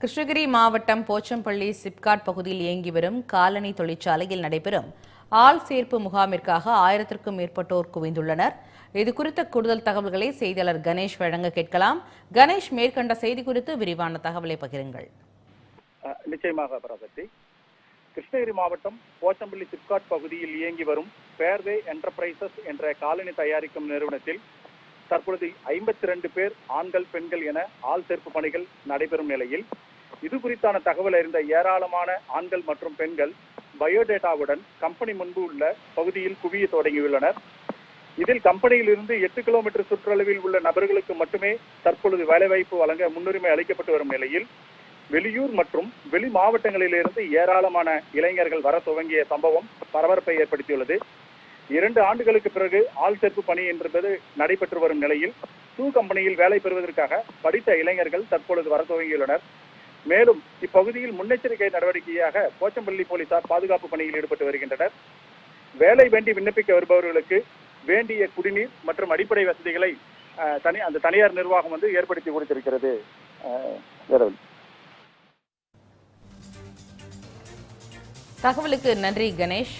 கிருஷ்ணகிரி மாவட்டம் போச்சம்பள்ளி சிப்காட் பகுதியில் இயங்கி வரும் காலனி தொழிற்சாலையில் நடைபெறும் ஆள் சேர்ப்பு முகாமிற்காக ஆயிரத்திற்கும் மேற்பட்டோர் குவிந்துள்ளனர். இது குறித்த கூடுதல் தகவல்களை செய்தியாளர் கணேஷ் வழங்க கேட்கலாம். கணேஷ் மேற்கண்ட செய்தி குறித்து விரிவான தகவலை பகிருங்கள். நிச்சயமாக பராசக்தி கிருஷ்ணகிரி மாவட்டம் போச்சம்பள்ளி சிப்காட் பகுதியில் இயங்கி வரும் ஃபேர்வே என்டர்பிரைசஸ் என்ற காலனி தயாரிக்கும் நிறுவனத்தில் தற்பொழுது ஐம்பத்தி ரெண்டு பேர் ஆண்கள் பெண்கள் என ஆள் சேர்ப்பு பணிகள் நடைபெறும் நிலையில். இது குறித்தான தகவல் அறிந்த ஏராளமான ஆண்கள் மற்றும் பெண்கள் பயோடேட்டாவுடன் கம்பெனி முன்பு உள்ள பகுதியில் குவிய தொடங்கியுள்ளனர். இதில் கம்பெனியில் இருந்து எட்டு கிலோமீட்டர் சுற்றளவில் உள்ள நபர்களுக்கு மட்டுமே தற்பொழுது வேலைவாய்ப்பு வழங்க முன்னுரிமை அளிக்கப்பட்டு வரும் நிலையில் வெளியூர் மற்றும் வெளி மாவட்டங்களிலிருந்து ஏராளமான இளைஞர்கள் வர துவங்கிய சம்பவம் பரபரப்பை ஏற்படுத்தியுள்ளது. இரண்டு ஆண்டுகளுக்கு பிறகு ஆள் சேர்ப்பு பணி என்பது நடைபெற்று வரும் நிலையில் டூ கம்பெனியில் வேலை பெறுவதற்காக படித்த இளைஞர்கள் தற்பொழுது வர துவங்கியுள்ளனர். மேலும் இப்பகுதியில் முன்னெச்சரிக்கை நடவடிக்கையாக போச்சம்பள்ளி போலீசார் பாதுகாப்பு பணியில் ஈடுபட்டு வருகின்றனர். வேலை வேண்டி விண்ணப்பிக்க வருபவர்களுக்கு வேண்டிய குடிநீர் மற்றும் அடிப்படை வசதிகளை தனி அந்த தனியார் நிர்வாகம் வந்து ஏற்படுத்தி கொடுத்திருக்கிறது. தகவலுக்கு நன்றி கணேஷ்.